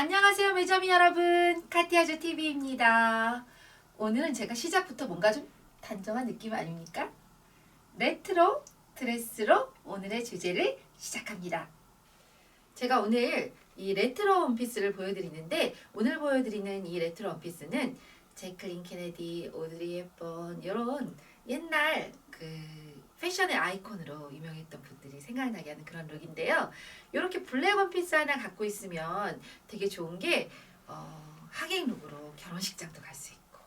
안녕하세요 매점이 여러분 카티아조 TV입니다. 오늘은 제가 시작부터 뭔가 좀 단정한 느낌 아닙니까? 레트로 드레스로 오늘의 주제를 시작합니다. 제가 오늘 이 레트로 원피스를 보여드리는데 오늘 보여드리는 이 레트로 원피스는 제클린 케네디, 오드리 헵번 이런 옛날 그 패션의 아이콘으로 유명했던 분 들이 생각나게 하는 그런 룩인데요. 이렇게 블랙 원피스 하나 갖고 있으면 되게 좋은 게 어, 하객 룩으로 결혼식장도 갈 수 있고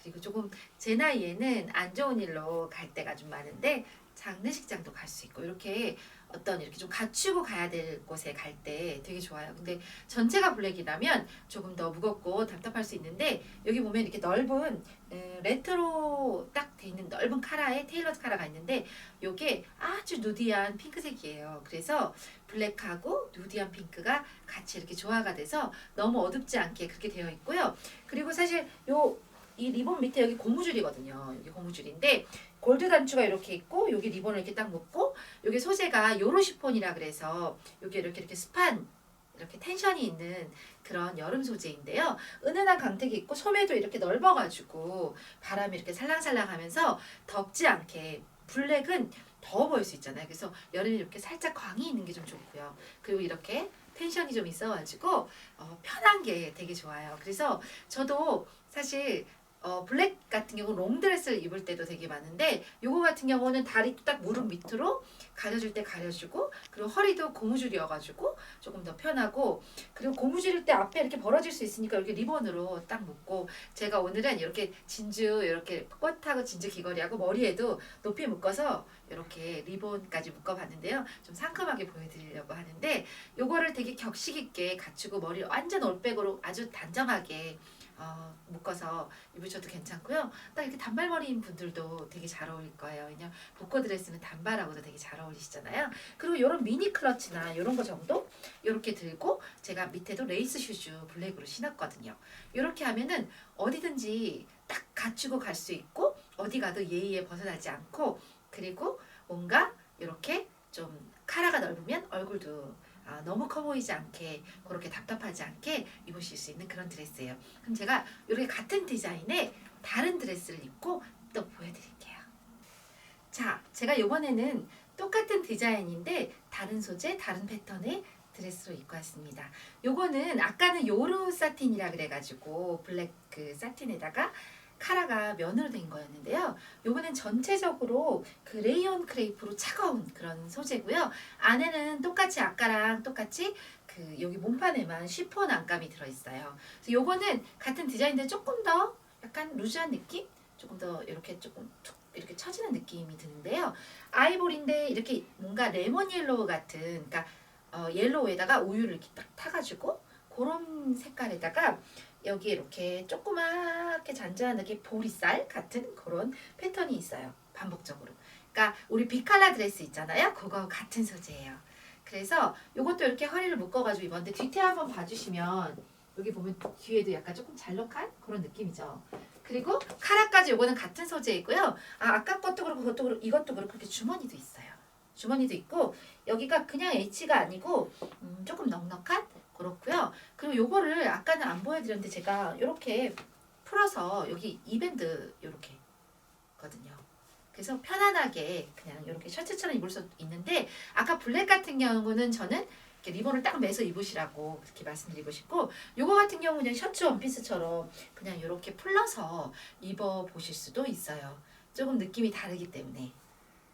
그리고 조금 제 나이에는 안 좋은 일로 갈 때가 좀 많은데 장례식장도 갈 수 있고 이렇게 어떤 이렇게 좀 갖추고 가야 될 곳에 갈 때 되게 좋아요. 근데 전체가 블랙이라면 조금 더 무겁고 답답할 수 있는데 여기 보면 이렇게 넓은 에, 레트로 딱 돼 있는 넓은 카라에 테일러드 카라가 있는데 요게 아주 누디한 핑크색이에요. 그래서 블랙하고 누디한 핑크가 같이 이렇게 조화가 돼서 너무 어둡지 않게 그렇게 되어 있고요. 그리고 사실 요 이 리본 밑에 여기 고무줄이거든요. 여기 고무줄인데 골드 단추가 이렇게 있고 여기 리본을 이렇게 딱 묶고 여기 소재가 요로시폰이라 그래서 여기 이렇게 이렇게 스판 이렇게 텐션이 있는 그런 여름 소재인데요. 은은한 광택이 있고 소매도 이렇게 넓어가지고 바람이 이렇게 살랑살랑 하면서 덥지 않게 블랙은 더워 보일 수 있잖아요. 그래서 여름에 이렇게 살짝 광이 있는 게 좀 좋고요. 그리고 이렇게 텐션이 좀 있어가지고 어, 편한 게 되게 좋아요. 그래서 저도 사실 어, 블랙 같은 경우 롱드레스를 입을 때도 되게 많은데 요거 같은 경우는 다리 딱 무릎 밑으로 가려줄 때 가려주고 그리고 허리도 고무줄이어가지고 조금 더 편하고 그리고 고무줄일 때 앞에 이렇게 벌어질 수 있으니까 이렇게 리본으로 딱 묶고 제가 오늘은 이렇게 진주 이렇게 뻣하고 진주 귀걸이하고 머리에도 높이 묶어서 이렇게 리본까지 묶어봤는데요. 좀 상큼하게 보여드리려고 하는데 요거를 되게 격식 있게 갖추고 머리 완전 올백으로 아주 단정하게 어, 묶어서 입으셔도 괜찮고요. 딱 이렇게 단발머리인 분들도 되게 잘 어울릴 거예요. 왜냐면 복고 드레스는 단발하고도 되게 잘 어울리시잖아요. 그리고 이런 미니 클러치나 이런 거 정도 이렇게 들고 제가 밑에도 레이스 슈즈 블랙으로 신었거든요. 이렇게 하면은 어디든지 딱 갖추고 갈 수 있고 어디 가도 예의에 벗어나지 않고 그리고 뭔가 이렇게 좀 카라가 넓으면 얼굴도 아, 너무 커 보이지 않게 그렇게 답답하지 않게 입으실 수 있는 그런 드레스예요. 그럼 제가 이렇게 같은 디자인의 다른 드레스를 입고 또 보여드릴게요. 자, 제가 이번에는 똑같은 디자인인데 다른 소재, 다른 패턴의 드레스로 입고 왔습니다. 요거는 아까는 요르 사틴이라 그래가지고 블랙 그 사틴에다가 카라가 면으로 된 거였는데요. 요번엔 전체적으로 그 레이온 크레이프로 차가운 그런 소재고요. 안에는 똑같이 아까랑 똑같이 그 여기 몸판에만 쉬폰 안감이 들어있어요. 그래서 요거는 같은 디자인인데 조금 더 약간 루즈한 느낌? 조금 더 이렇게 조금 툭 이렇게 처지는 느낌이 드는데요. 아이보리인데 이렇게 뭔가 레몬 옐로우 같은 그러니까 어, 옐로우에다가 우유를 이렇게 딱 타가지고 그런 색깔에다가 여기 이렇게 조그맣게 잔잔하게 보리쌀 같은 그런 패턴이 있어요. 반복적으로. 그러니까 우리 비칼라 드레스 있잖아요. 그거 같은 소재예요. 그래서 이것도 이렇게 허리를 묶어가지고 입었는데 뒤태 한번 봐주시면 여기 보면 뒤에도 약간 조금 잘록한 그런 느낌이죠. 그리고 카라까지 요거는 같은 소재이고요. 아 아까 것도 그렇고 그것도 그렇고 이것도 그렇고 이렇게 주머니도 있어요. 주머니도 있고 여기가 그냥 H가 아니고 음, 조금 넉넉한 그렇고요. 그리고 요거를 아까는 안 보여드렸는데 제가 이렇게 풀어서 여기 이밴드 이렇게 거든요. 그래서 편안하게 그냥 이렇게 셔츠처럼 입을 수 있는데 아까 블랙 같은 경우는 저는 리본을 딱 매서 입으시라고 그렇게 말씀드리고 싶고 요거 같은 경우는 그냥 셔츠 원피스처럼 그냥 이렇게 풀러서 입어 보실 수도 있어요. 조금 느낌이 다르기 때문에.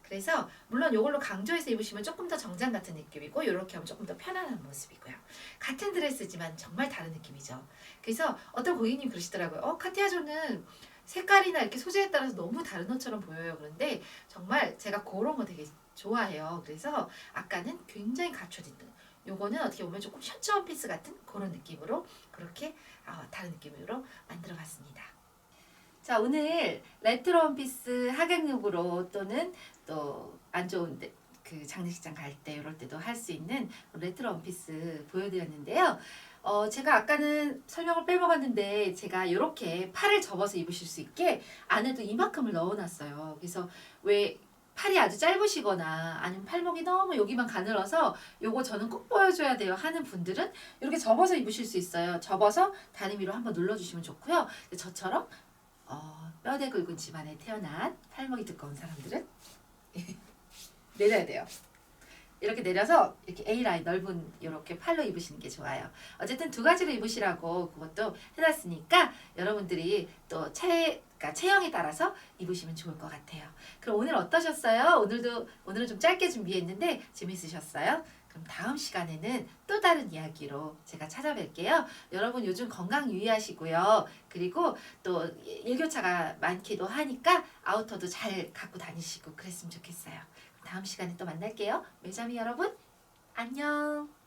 그래서 물론 이걸로 강조해서 입으시면 조금 더 정장 같은 느낌이고 이렇게 하면 조금 더 편안한 모습이고요. 같은 드레스지만 정말 다른 느낌이죠. 그래서 어떤 고객님 그러시더라고요. 어 카티아조는 색깔이나 이렇게 소재에 따라서 너무 다른 옷처럼 보여요. 그런데 정말 제가 그런 거 되게 좋아해요. 그래서 아까는 굉장히 갖춰진 듯. 요거는 어떻게 보면 조금 셔츠 원피스 같은 그런 느낌으로 그렇게 어, 다른 느낌으로 만들어 봤습니다. 자 오늘 레트로 원피스 하객룩으로 또는 또 안 좋은 데, 그 장례식장 갈 때 이럴 때도 할 수 있는 레트로 원피스 보여드렸는데요. 어, 제가 아까는 설명을 빼먹었는데 제가 이렇게 팔을 접어서 입으실 수 있게 안에도 이만큼을 넣어놨어요. 그래서 왜 팔이 아주 짧으시거나 아니면 팔목이 너무 여기만 가늘어서 요거 저는 꼭 보여줘야 돼요 하는 분들은 이렇게 접어서 입으실 수 있어요. 접어서 다리 위로 한번 눌러주시면 좋고요. 저처럼 어, 뼈대 굵은 집안에 태어난 팔목이 두꺼운 사람들은 내려야 돼요. 이렇게 내려서 이렇게 A 라인 넓은 이렇게 팔로 입으시는 게 좋아요. 어쨌든 두 가지로 입으시라고 그것도 해놨으니까 여러분들이 또 체, 그러니까 체형에 따라서 입으시면 좋을 것 같아요. 그럼 오늘 어떠셨어요? 오늘도 오늘은 좀 짧게 준비했는데 재밌으셨어요? 그럼 다음 시간에는 또 다른 이야기로 제가 찾아뵐게요. 여러분 요즘 건강 유의하시고요. 그리고 또 일교차가 많기도 하니까 아우터도 잘 갖고 다니시고 그랬으면 좋겠어요. 다음 시간에 또 만날게요. 매자미 여러분, 안녕.